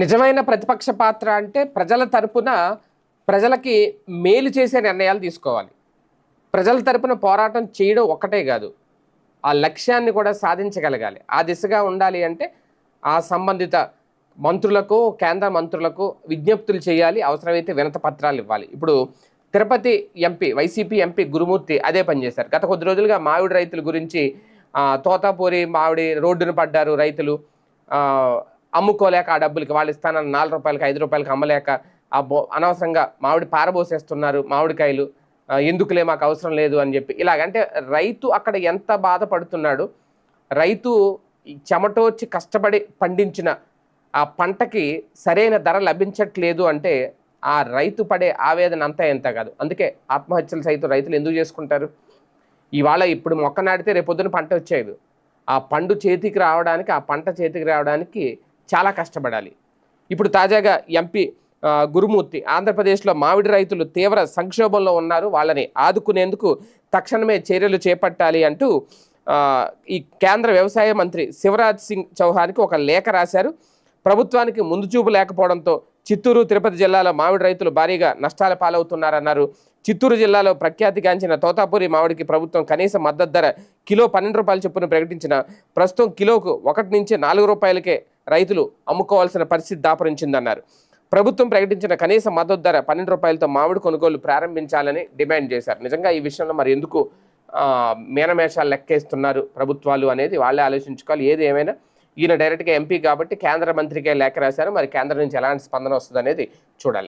నిజమైన ప్రతిపక్ష పాత్ర అంటే ప్రజల తరపున ప్రజలకి మేలు చేసే నిర్ణయాలు తీసుకోవాలి. ప్రజల తరపున పోరాటం చేయడం ఒక్కటే కాదు. ఆ లక్ష్యాన్ని కూడా సాధించగలగాలి. ఆ దిశగా ఉండాలి అంటే ఆ సంబంధిత మంత్రులకు కేంద్ర మంత్రులకు విజ్ఞప్తులు చేయాలి. అవసరమైతే వినత పత్రాలు ఇవ్వాలి. ఇప్పుడు Tirupati MP YCP MP Gurumurthy అదే పనిచేశారు గత కొద్ది రోజులుగా మామిడి రైతుల గురించి తోతాపూరి మామిడి రోడ్డున పడ్డారు రైతులు. అమ్ముకోలేక ఆ డబ్బులకి వాళ్ళు ఇస్తానన్న నాలుగు రూపాయలకి ఐదు రూపాయలకి అమ్మలేక ఆ బో అనవసరంగా మామిడి పారబోసేస్తున్నారు మామిడికాయలు ఎందుకులే మాకు అవసరం లేదు అని చెప్పి. ఇలాగంటే రైతు అక్కడ ఎంత బాధపడుతున్నాడు రైతు ఈ చెమటోర్చి కష్టపడి పండించిన ఆ పంటకి సరైన ధర లభించట్లేదు అంటే ఆ రైతు పడే ఆవేదన అంతా ఎంత కాదు. అందుకే ఆత్మహత్యలు సైతం రైతులు ఎందుకు చేసుకుంటారు? ఇవాళ ఇప్పుడు మొక్క నాటితే రేపొద్దున పంట వచ్చేది ఆ పండు చేతికి రావడానికి ఆ పంట చేతికి రావడానికి చాలా కష్టపడాలి. ఇప్పుడు తాజాగా ఎంపీ గురుమూర్తి ఆంధ్రప్రదేశ్లో మామిడి రైతులు తీవ్ర సంక్షోభంలో ఉన్నారు. వాళ్ళని ఆదుకునేందుకు తక్షణమే చర్యలు చేపట్టాలి అంటూ ఈ కేంద్ర వ్యవసాయ మంత్రి శివరాజ్ సింగ్ చౌహాన్కి ఒక లేఖ రాశారు. ప్రభుత్వానికి ముందు చూపు లేకపోవడంతో చిత్తూరు తిరుపతి జిల్లాలో మామిడి రైతులు భారీగా నష్టాల పాలవుతున్నారన్నారు. చిత్తూరు జిల్లాలో ప్రఖ్యాతిగాంచిన తోతాపూరి మామిడికి ప్రభుత్వం కనీస మద్దతు ధర కిలో పన్నెండు రూపాయల చొప్పున ప్రకటించిన ప్రస్తుతం కిలోకు ఒకటి నుంచి నాలుగు రూపాయలకే రైతులు అమ్ముకోవాల్సిన పరిస్థితి దాపరించిందన్నారు. ప్రభుత్వం ప్రకటించిన కనీస మద్దతు ధర పన్నెండు రూపాయలతో మామిడి కొనుగోలు ప్రారంభించాలని డిమాండ్ చేశారు. నిజంగా ఈ విషయంలో మరి ఎందుకు మేనమేషాలు లెక్కేస్తున్నారు ప్రభుత్వాలు అనేది వాళ్ళే ఆలోచించుకోవాలి. ఏది ఏమైనా ఈయన డైరెక్ట్గా ఎంపీ కాబట్టి కేంద్ర మంత్రికే లేఖ రాశారు. మరి కేంద్రం నుంచి ఎలాంటి స్పందన వస్తుంది అనేది చూడాలి.